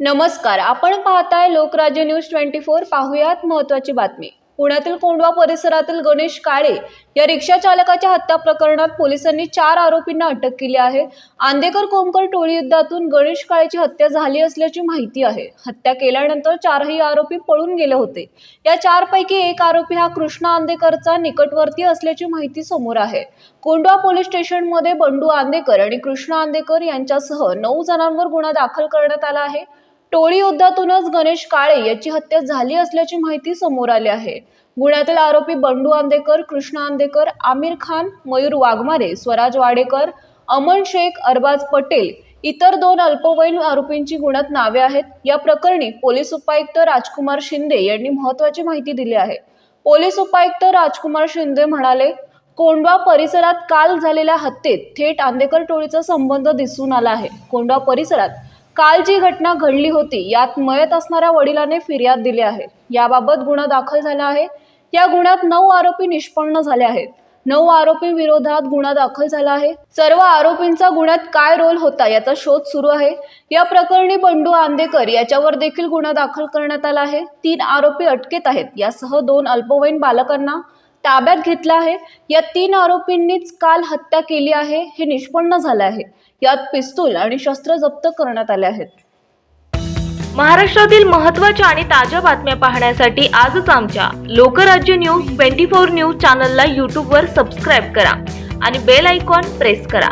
नमस्कार आपण पाहताय लोकराज्य न्यूज ट्वेंटी फोर. पाहुयात महत्वाची बातमी. पुण्यातील कोंडवा परिसरातील गणेश काळे या रिक्षा चालकाच्या हत्या प्रकरणात पोलिसांनी चार आरोपींना अटक केली आहे. आंदेकर कोमकर टोळी युद्धातून गणेश काळेची हत्या झाली असल्याची माहिती आहे. हत्या केल्यानंतर चारही आरोपी पळून गेले होते. या चारपैकी एक आरोपी हा कृष्णा आंदेकरचा निकटवर्ती असल्याची माहिती समोर आहे. कोंडवा पोलीस स्टेशनमध्ये बंडू आंदेकर आणि कृष्णा आंदेकर यांच्यासह नऊ जणांवर गुन्हा दाखल करण्यात आला आहे. टोळी युद्धातूनच गणेश काळे याची हत्या झाली असल्याची माहिती समोर आली आहे. गुन्ह्यातील आरोपी बंडू आंदेकर कृष्णा आंदेकर आमिर खान मयूर वाघमारे स्वराज वाडेकर अमन शेख अरबाज पटेल इतर दोन अल्पवयीन आरोपींची गुणात नावे आहेत. या प्रकरणी पोलीस उपायुक्त राजकुमार शिंदे यांनी महत्वाची माहिती दिली आहे. पोलीस उपायुक्त राजकुमार शिंदे म्हणाले कोंडवा परिसरात काल झालेल्या हत्येत थेट आंदेकर टोळीचा संबंध दिसून आला आहे. कोंडवा परिसरात काल जी घटना घडली होती यात मयत असणाऱ्या वडिलांनी फिर्याद दिली आहे. याबाबत गुन्हा दाखल झाला आहे. या गुन्ह्यात नऊ आरोपी निष्पन्न झाले आहेत. नऊ आरोपी विरोधात गुन्हा दाखल झाला आहे. सर्व आरोपींचा गुन्ह्यात काय रोल होता याचा शोध सुरू आहे. या प्रकरणी बंडू आंदेकर याच्यावर देखील गुन्हा दाखल करण्यात आला आहे. तीन आरोपी अटकेत आहेत. यासह दोन अल्पवयीन बालकांना ताब्यात घेतलं आहे. या तीन आरोपींनीच काल हत्या केली आहे हे निष्पन्न झालं आहे. यात पिस्तूल आणि शस्त्र जप्त करण्यात आले आहेत. महाराष्ट्रातील महत्त्वाच्या आणि ताज्या बातम्या पाहण्यासाठी आजच आमच्या Lokrajya news twenty four news चॅनलला यूट्यूबवर सबस्क्राईब करा आणि बेल आयकॉन प्रेस करा.